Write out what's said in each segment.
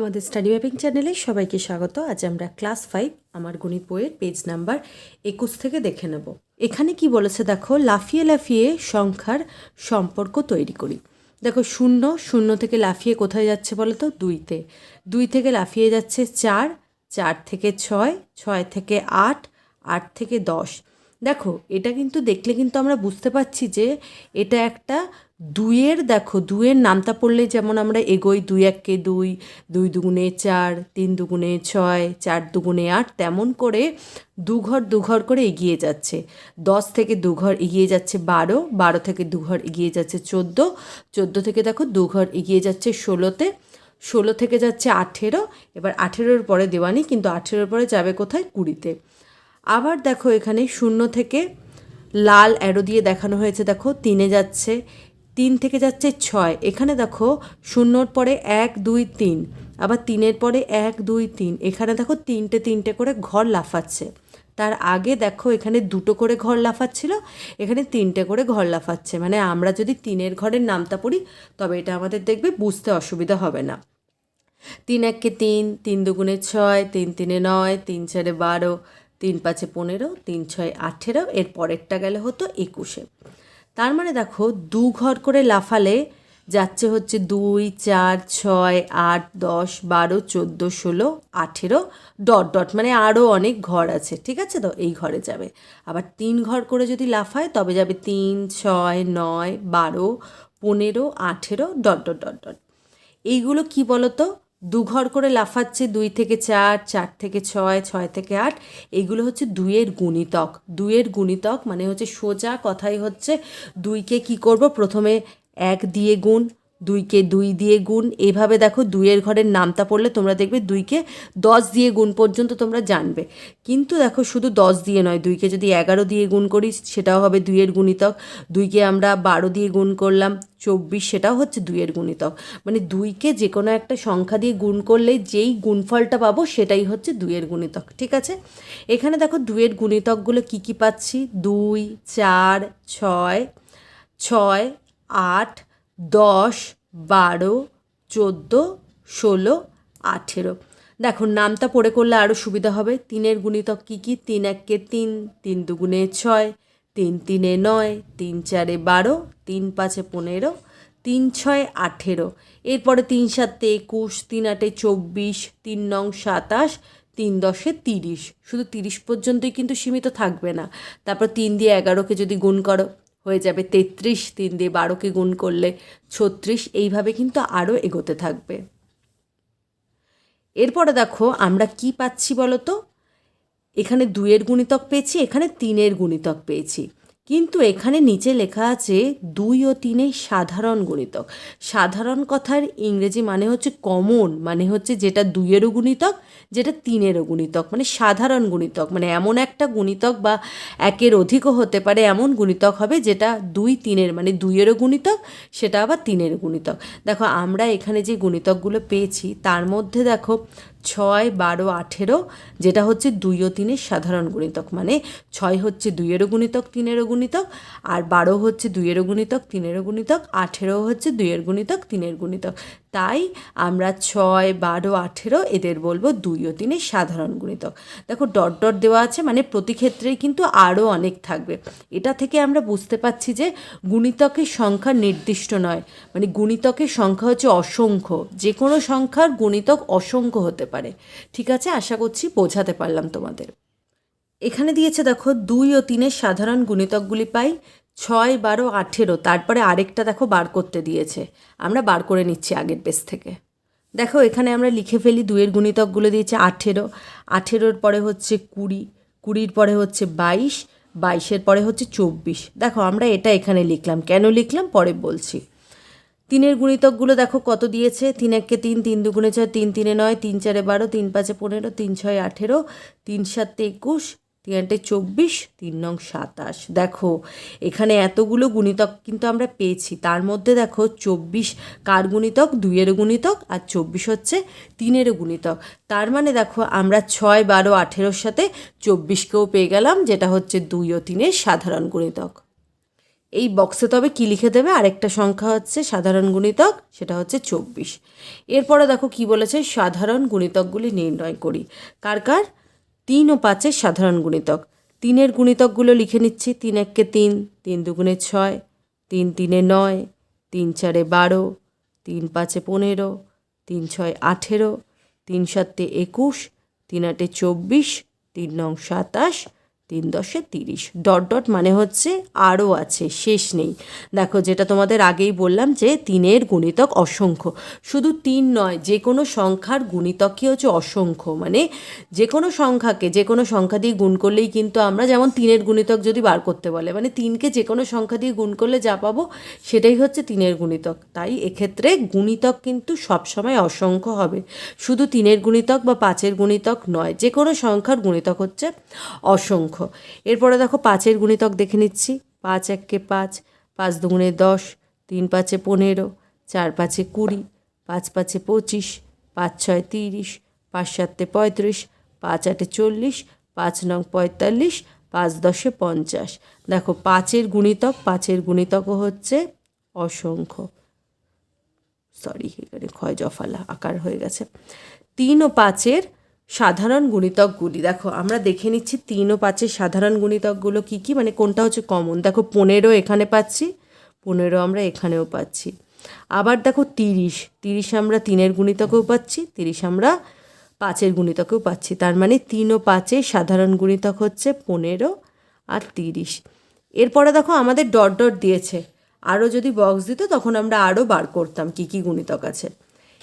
আমাদের study mapping চ্যানেলে সবাইকে স্বাগত। আজ আমরা ক্লাস ফাইভ, আমার গণিত বইয়ের পেজ নাম্বার একুশ থেকে দেখে নেব। এখানে কি বলেছে দেখো, লাফিয়ে লাফিয়ে সংখ্যার সম্পর্ক তৈরি করি। দেখো, শূন্য শূন্য থেকে লাফিয়ে কোথায় যাচ্ছে বলো তো? দুইতে। দুই থেকে লাফিয়ে যাচ্ছে চার চার থেকে ছয় ছয় থেকে আট আট থেকে দশ। দেখো, এটা কিন্তু দেখলে কিন্তু আমরা বুঝতে পারছি যে এটা একটা দুইয়ের দেখো, দুইয়ের নামটা পড়লে যেমন আমরা এগোই দুই এককে দুই দুই দুগুণে চার, তিন দুগুণে ছয়, চার দুগুণে আট, তেমন করে দুঘর দুঘর করে এগিয়ে যাচ্ছে। দশ থেকে দুঘর এগিয়ে যাচ্ছে বারো বারো থেকে দুঘর এগিয়ে যাচ্ছে চোদ্দ চোদ্দ থেকে দেখো দুঘর এগিয়ে যাচ্ছে ষোলোতে, ষোলো থেকে যাচ্ছে আঠেরো, এবার আঠেরোর পরে দেওয়ানি, কিন্তু আঠেরোর পরে যাবে কোথায়? কুড়িতে। আবার দেখো এখানে শূন্য থেকে লাল অ্যারো দিয়ে দেখানো হয়েছে, দেখো তিনে যাচ্ছে তিন থেকে যাচ্ছে ছয়। এখানে দেখো শূন্যর পরে এক, দুই, তিন। আবার তিনের পরে এক, দুই, তিন। এখানে দেখো তিনটে তিনটে করে ঘর লাফাচ্ছে। তার আগে দেখো এখানে দুটো করে ঘর লাফাচ্ছিল, এখানে তিনটে করে ঘর লাফাচ্ছে। মানে আমরা যদি তিনের ঘরের নামটা পড়ি, তবে এটা আমাদের দেখবে বুঝতে অসুবিধা হবে না। তিন এককে তিন তিন দুগুণে ছয়, তিন তিনে নয়, তিন চারে বারো, তিন পাঁচে পনেরো, তিন ছয় আঠেরো, এর পরেরটা গেলে হতো একুশে। তার মানে দেখো, দু ঘর করে লাফালে যাচ্ছে হচ্ছে দুই, চার, ছয়, আট, দশ, বারো, চোদ্দ, ষোলো, আঠেরো, ডট ডট মানে আরও অনেক ঘর আছে, ঠিক আছে তো? এই ঘরে যাবে। আবার তিন ঘর করে যদি লাফায়, তবে যাবে তিন, ছয়, নয়, বারো, পনেরো, আঠেরো, ডট ডট ডট ডট। এইগুলো কি বলতো? দুঘর করে লাফাচ্ছে দুই থেকে চার চার থেকে ছয় ছয় থেকে আট, এগুলো হচ্ছে দুইয়ের গুণিতক। দুইয়ের গুণিতক মানে হচ্ছে সোজা কথাই হচ্ছে দুইকে কি করব? প্রথমে এক দিয়ে গুণ দুইকে দুই দিয়ে গুণ। এভাবে দেখো দুইয়ের ঘরের নামতা পড়লে তোমরা দেখবে দুইকে দশ দিয়ে গুণ পর্যন্ত তোমরা জানবে। কিন্তু দেখো শুধু দশ দিয়ে নয়, দুইকে যদি এগারো দিয়ে গুণ করি সেটাও হবে দুইয়ের গুণিতক। দুইকে আমরা বারো দিয়ে গুণ করলাম, চব্বিশ সেটাও হচ্ছে দুইয়ের গুণিতক। মানে দুইকে যে কোনো একটা সংখ্যা দিয়ে গুণ করলে যেই গুণফলটা পাবো সেটাই হচ্ছে দুইয়ের গুণিতক, ঠিক আছে? এখানে দেখো দুইয়ের গুণিতকগুলো কী কী পাচ্ছি? দুই, চার, ছয় ছয়, আট দশ, বারো, চোদ্দ, ষোলো, আঠেরো। দেখো, নামটা পড়ে করলে আরও সুবিধা হবে। তিনের গুণিতক কী কী? তিন এককে তিন তিন দুগুণে ছয়, তিন তিনে নয়, তিন চারে বারো, তিন পাঁচে পনেরো, তিন ছয় আঠেরো। এরপরে তিন সাতে একুশ, তিন আটে চব্বিশ, তিন নং সাতাশ, তিন দশে তিরিশ। শুধু তিরিশ পর্যন্তই কিন্তু সীমিত থাকবে না। তারপর তিন দিয়ে এগারোকে যদি গুণ করো হয়ে যাবে তেত্রিশ তিন দিয়ে বারোকে গুণ করলে ছত্রিশ, এইভাবে কিন্তু আরও এগোতে থাকবে। এরপরে দেখো আমরা কি পাচ্ছি বলো তো এখানে দুইয়ের গুণিতক পেয়েছি, এখানে তিনের গুণিতক পেয়েছি। কিন্তু এখানে নিচে লেখা আছে দুই ও তিনের সাধারণ গুণিতক। সাধারণ কথার ইংরেজি মানে হচ্ছে কমন মানে হচ্ছে যেটা দুইয়েরও গুণিতক, যেটা তিনেরও গুণিতক মানে সাধারণ গুণিতক মানে এমন একটা গুণিতক বা একের অধিকও হতে পারে এমন গুণিতক হবে যেটা দুই তিনের মানে দুইয়েরও গুণিতক, সেটা আবার তিনের গুণিতক। দেখো আমরা এখানে যে গুণিতকগুলো পেয়েছি, তার মধ্যে দেখো ছয়, বারো, আঠেরো, যেটা হচ্ছে দুই ও তিনের সাধারণ গুণিতক। মানে ছয় হচ্ছে দুইয়েরও গুণিতক, তিনেরও গুণিতক, আর বারো হচ্ছে দুইয়েরও গুণিতক, তিনেরও গুণিতক, আঠেরো হচ্ছে দুইয়ের গুণিতক, তিনের গুণিতক। তাই আমরা ছয়, বারো, আঠেরো এদের বলব দুই ও তিনের সাধারণ গুণিতক। দেখো ডট ডট দেওয়া আছে মানে প্রতি ক্ষেত্রেই কিন্তু আরও অনেক থাকবে। এটা থেকে আমরা বুঝতে পারছি যে গুণিতকের সংখ্যা নির্দিষ্ট নয়। মানে গুণিতকের সংখ্যা হচ্ছে অসংখ্য। যে কোনো সংখ্যার গুণিতক অসংখ্য হতে পারে। ঠিক আছে, আশা করছি বোঝাতে পারলাম তোমাদের। এখানে দিয়েছে দেখো, দুই ও তিনের সাধারণ গুণিতকগুলি পাই, ছয়, বারো, আঠেরো। তারপরে আরেকটা দেখো বার করতে দিয়েছে। আমরা বার করে নিচ্ছি আগের পেজ থেকে। দেখো, এখানে আমরা লিখে ফেলি, দুইয়ের গুণিতকগুলো দিয়েছে আঠেরো। আঠেরোর পরে হচ্ছে কুড়ি, কুড়ির পরে হচ্ছে বাইশ, বাইশের পরে হচ্ছে চব্বিশ। দেখো, আমরা এটা এখানে লিখলাম। কেন লিখলাম? পরে বলছি। তিনের গুণিতকগুলো দেখো কত দিয়েছে? তিন এককে তিন তিন দুগুণে ছয়, তিন তিনে নয়, তিন চারে বারো, তিন পাঁচে পনেরো, তিন ছয় আঠেরো, তিন সাতে একুশ, তিন আটে চব্বিশ, তিন নং সাতাশ। দেখো, এখানে এতগুলো গুণিতক কিন্তু আমরা পেয়েছি। তার মধ্যে দেখো চব্বিশ কার গুণিতক? দুইয়ের গুণিতক আর চব্বিশ হচ্ছে তিনের গুণিতক। তার মানে দেখো আমরা ছয়, বারো, আঠেরোর সাথে চব্বিশকেও পেয়ে গেলাম, যেটা হচ্ছে দুই ও তিনের সাধারণ গুণিতক। এই বক্সে তবে কী লিখে দেবে? আরেকটা সংখ্যা হচ্ছে সাধারণ গুণিতক, সেটা হচ্ছে চব্বিশ। এরপরে দেখো কি বলেছে, সাধারণ গুণিতকগুলি নির্ণয় করি। কার কার? তিন ও পাঁচের সাধারণ গুণিতক। তিনের গুণিতকগুলো লিখে নিচ্ছি, তিন এককে তিন তিন দুগুণে ছয়, তিন তিনে নয়, তিন চারে বারো, তিন পাঁচে পনেরো, তিন ছয় আঠেরো, তিন সাতে একুশ, তিন আটে চব্বিশ, তিন নং সাতাশ তিন দশে তিরিশ। ডট ডট মানে হচ্ছে আরও আছে, শেষ নেই। দেখো যেটা তোমাদের আগেই বললাম যে তিনের গুণিতক অসংখ্য। শুধু তিন নয়, যে কোনো সংখ্যার গুণিতকই হচ্ছে অসংখ্য। মানে যে কোনো সংখ্যাকে, যে কোনো সংখ্যা দিয়ে গুণ করলেই কিন্তু আমরা যেমন তিনের গুণিতক যদি বার করতে বলে মানে তিনকে যে কোনো সংখ্যা দিয়ে গুণ করলে যা পাবো সেটাই হচ্ছে তিনের গুণিতক। তাই এক্ষেত্রে গুণিতক কিন্তু সবসময় অসংখ্য হবে। শুধু তিনের গুণিতক বা পাঁচের গুণিতক নয়, যে কোনো সংখ্যার গুণিতক হচ্ছে অসংখ্য। এরপরে দেখো পাঁচের গুণিতক দেখে নিচ্ছি। পাঁচ এককে পাঁচ পাঁচ দুগুণে দশ, তিন পাঁচে পনেরো, চার পাঁচে কুড়ি, পাঁচ পাঁচে পঁচিশ, পাঁচ ছয় তিরিশ, পাঁচ সাতে পঁয়ত্রিশ, পাঁচ আটে চল্লিশ, পাঁচ নং পঁয়তাল্লিশ, পাঁচ দশে পঞ্চাশ। দেখো পাঁচের গুণিতক, পাঁচের গুণিতকও হচ্ছে অসংখ্য। সরি এখানে ক্ষয় জফালা আকার হয়ে গেছে। তিন ও পাঁচের সাধারণ গুণিতকগুলি। দেখো, আমরা দেখে নিচ্ছি তিন ও পাঁচের সাধারণ গুণিতকগুলো কী কী? মানে কোনটা হচ্ছে কমন দেখো, পনেরো এখানে পাচ্ছি, পনেরো আমরা এখানেও পাচ্ছি। আবার দেখো তিরিশ তিরিশ আমরা তিনের গুণিতকেও পাচ্ছি, তিরিশ আমরা পাঁচের গুণিতকেও পাচ্ছি। তার মানে তিন ও পাঁচের সাধারণ গুণিতক হচ্ছে পনেরো আর তিরিশ। এরপরে দেখো আমাদের ডট ডট দিয়েছে। আরও যদি বক্স দিত তখন আমরা আরও বার করতাম কী কী গুণিতক আছে।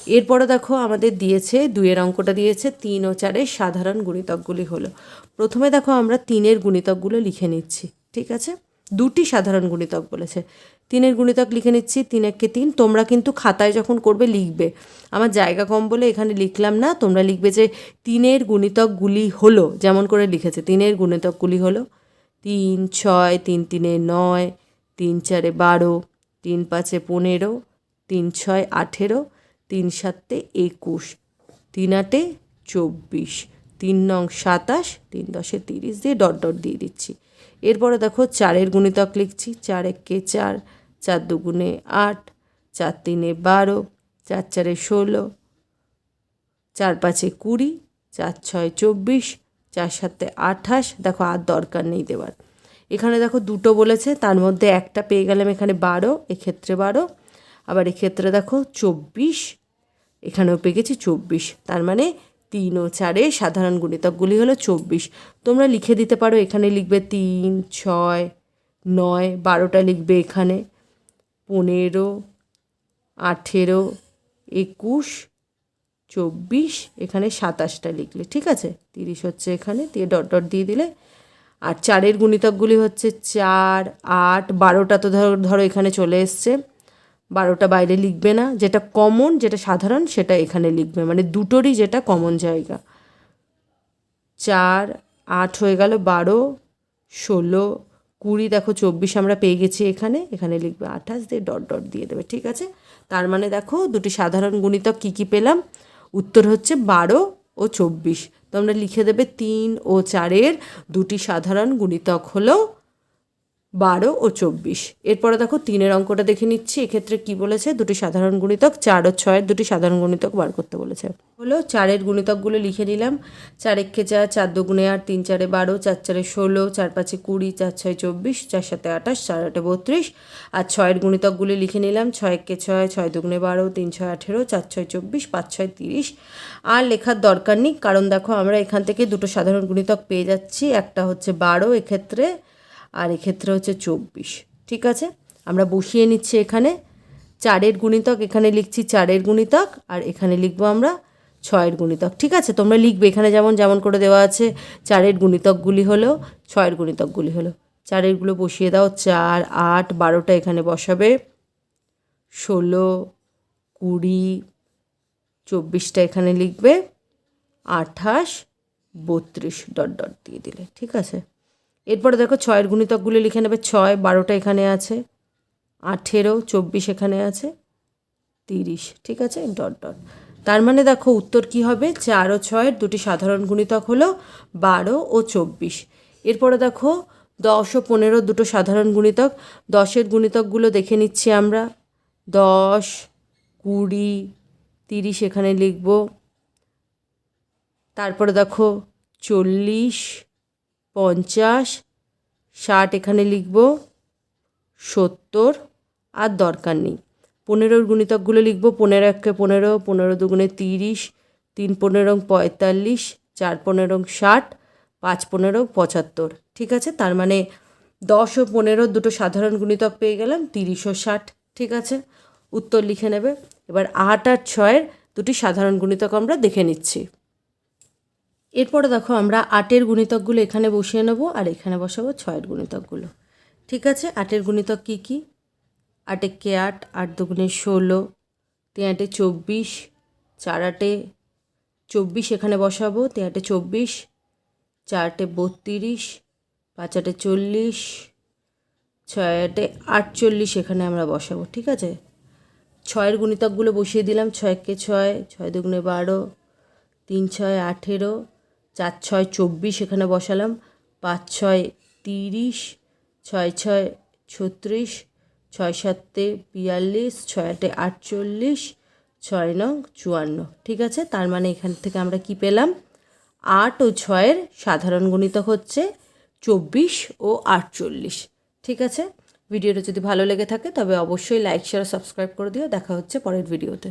এরপরে দেখো আমাদের দিয়েছে, দুইয়ের অঙ্কটা দিয়েছে, তিন ও চারের সাধারণ গুণিতকগুলি হলো। প্রথমে দেখো আমরা তিনের গুণিতকগুলো লিখে নিচ্ছি, ঠিক আছে? দুটি সাধারণ গুণিতক বলেছে। তিনের গুণিতক লিখে নিচ্ছি, তিন এককে তিন, তোমরা কিন্তু খাতায় যখন করবে লিখবে। আমার জায়গা কম বলে এখানে লিখলাম না, তোমরা লিখবে যে তিনের গুণিতকগুলি হলো, যেমন করে লিখেছে, তিনের গুণিতকগুলি হলো। তিন ছয়, তিন তিনে নয়, তিন চারে বারো, তিন পাঁচে পনেরো, তিন ছয় আঠেরো তিন সাতে একুশ, তিন আটে চব্বিশ, তিন নং সাতাশ, তিন দশে তিরিশ দিয়ে ডট ডট দিয়ে দিচ্ছি। এরপরে দেখো চারের গুণিতক লিখছি, চার একে চার চার দুগুণে আট, চার তিনে বারো, চার চারে ষোলো, চার পাঁচে কুড়ি, চার ছয় চব্বিশ, চার সাতে আঠাশ, দেখো আর দরকার নেই দেওয়ার এখানে দেখো দুটো বলেছে, তার মধ্যে একটা পেয়ে গেলাম এখানে বারো, এক্ষেত্রে বারো আবার এক্ষেত্রে দেখো চব্বিশ, এখানেও পেয়ে গেছি চব্বিশ। তার মানে তিন ও চারে সাধারণ গুণিতকগুলি হলো চব্বিশ। তোমরা লিখে দিতে পারো, এখানে লিখবে তিন, ছয়, নয়, বারোটা লিখবে এখানে। পনেরো, আঠেরো, একুশ, চব্বিশ, এখানে সাতাশটা লিখলে, ঠিক আছে? তিরিশ হচ্ছে এখানে, দিয়ে ডট ডট দিয়ে দিলে। আর চারের গুণিতকগুলি হচ্ছে চার, আট, বারোটা তো ধরো ধরো এখানে চলে এসছে। বারোটা বাইরে লিখবে না। যেটা কমন যেটা সাধারণ, সেটা এখানে লিখবে। মানে দুটোরই যেটা কমন জায়গা। চার, আট হয়ে গেল, বারো, ষোলো, কুড়ি, দেখো চব্বিশ আমরা পেয়ে গেছি এখানে। এখানে লিখবে আঠাশ দিয়ে ডট ডট দিয়ে দেবে, ঠিক আছে? তার মানে দেখো দুটি সাধারণ গুণিতক কী কী পেলাম? উত্তর হচ্ছে বারো ও চব্বিশ। তোমরা লিখে দেবে তিন ও চারের দুটি সাধারণ গুণিতক হলো বারো ও চব্বিশ। এরপরে দেখো তিনের অঙ্কটা দেখে নিচ্ছি। এক্ষেত্রে কি বলেছে? দুটি সাধারণ গুণিতক, চার ও ছয়ের দুটি সাধারণ গুণিতক বার করতে বলেছে। হলো, চারের গুণিতকগুলো লিখে নিলাম। চার একে চার চার দুগুণে আট, তিন চারে বারো, চার চারে ষোলো, চার পাঁচে কুড়ি, চার ছয় চব্বিশ, চার সাথে আঠাশ, চার আটে বত্রিশ। আর ছয়ের গুণিতকগুলি লিখে নিলাম। ছয় একে ছয় ছয় দুগুণে বারো, তিন ছয় আঠেরো, চার ছয় চব্বিশ, পাঁচ ছয় তিরিশ। আর লেখার দরকার নেই, কারণ দেখো আমরা এখান থেকে দুটো সাধারণ গুণিতক পেয়ে যাচ্ছি। একটা হচ্ছে বারো, এক্ষেত্রে আর এক্ষেত্রে হচ্ছে চব্বিশ, ঠিক আছে? আমরা বসিয়ে নিচ্ছি এখানে। চারের গুণিতক, এখানে লিখছি চারের গুণিতক, আর এখানে লিখব আমরা ছয়ের গুণিতক, ঠিক আছে? তোমরা লিখবে এখানে যেমন যেমন করে দেওয়া আছে, চারের গুণিতকগুলি হলো, ছয়ের গুণিতকগুলি হলো। চারেরগুলো বসিয়ে দাও, চার, আট, বারোটা এখানে বসাবে। ষোলো, কুড়ি, চব্বিশটা এখানে লিখবে। আঠাশ, বত্রিশ, ডট ডট দিয়ে দিলে, ঠিক আছে? এরপরে দেখো ছয়ের গুণিতকগুলি লিখে নেবে ছয়, বারোটা এখানে আছে, আঠেরো, চব্বিশ এখানে আছে, তিরিশ, ঠিক আছে? Dot dot. তার মানে দেখো উত্তর কি হবে? চার ও ছয়ের দুটি সাধারণ গুণিতক হলো বারো ও চব্বিশ। এরপরে দেখো দশ ও পনেরো দুটো সাধারণ গুণিতক। দশের গুণিতকগুলো দেখে নিচ্ছি আমরা। দশ, কুড়ি, তিরিশ এখানে লিখব। তারপরে দেখো চল্লিশ পঞ্চাশ, ষাট এখানে লিখব, সত্তর, আর দরকার নেই। পনেরোর গুণিতকগুলো লিখব, পনেরো একে পনেরো পনেরো দুগুণে তিরিশ, তিন পনেরো পঁয়তাল্লিশ, চার পনেরো ষাট, পাঁচ পনেরো পঁচাত্তর। ঠিক আছে? তার মানে দশ ও পনেরো দুটো সাধারণ গুণিতক পেয়ে গেলাম, তিরিশ ও ষাট। ঠিক আছে? উত্তর লিখে নেবে। এবার আট আর ছয়ের দুটি সাধারণ গুণিতক আমরা দেখে নিচ্ছি। এরপরে দেখো আমরা আটের গুণিতকগুলো এখানে বসিয়ে নেব আর এখানে বসাবো ছয়ের গুণিতকগুলো। ঠিক আছে? আটের গুণিতক কী কী? আটে কে আট আট দুগুণে ষোলো, তিন আটে চব্বিশ, চার আটে চব্বিশ এখানে বসাবো, তিন আটে চব্বিশ, চার আটে বত্রিশ, পাঁচ আটে চল্লিশ, ছয় আটে আটচল্লিশ এখানে আমরা বসাবো। ঠিক আছে? ছয়ের গুণিতকগুলো বসিয়ে দিলাম, ছয়কে ছয় ছয় দুগুণে বারো, তিন ছয় আঠেরো চার ছয় চব্বিশ এখানে বসালাম, পাঁচ ছয় তিরিশ, ছয় ছয় ছত্রিশ, ছয় সাতে বিয়াল্লিশ, ছয় আটে আটচল্লিশ, ছয় নং চুয়ান্ন। ঠিক আছে? তার মানে এখান থেকে আমরা কি পেলাম? আট ও ছয়ের সাধারণ গণিতক হচ্ছে চব্বিশ ও আটচল্লিশ। ঠিক আছে? ভিডিওটা যদি ভালো লেগে থাকে তবে অবশ্যই লাইক, শেয়ার, সাবস্ক্রাইব করে দিও। দেখা হচ্ছে পরের ভিডিওতে।